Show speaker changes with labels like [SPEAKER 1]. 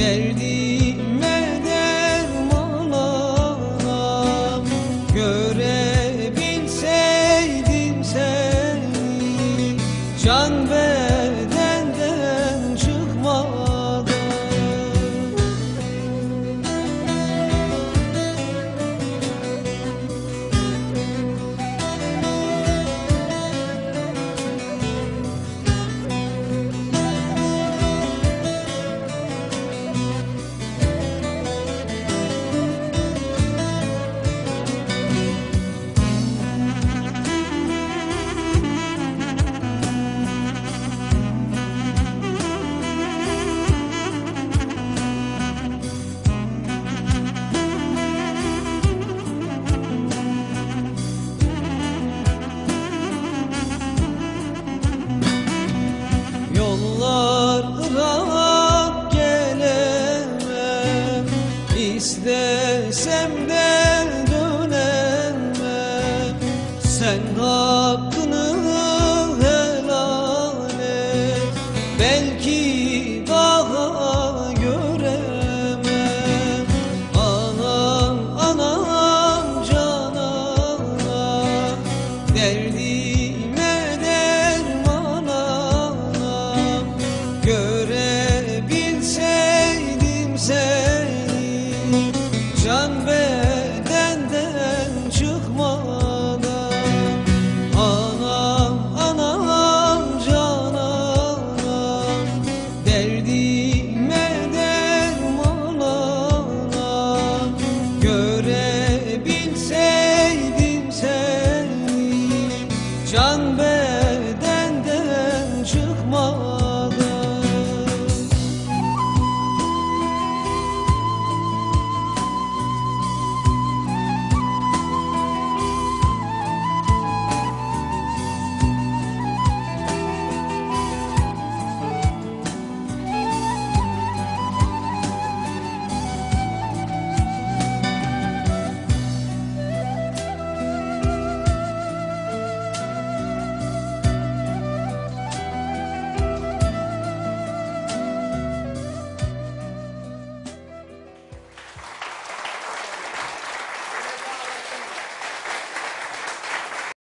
[SPEAKER 1] Derdime derman alam Görebilseydim seni. Sen hakkını helal et. Belki daha göremem. Anam anam canana Derdime derman anam. Görebilseydim seni. Can ver oh.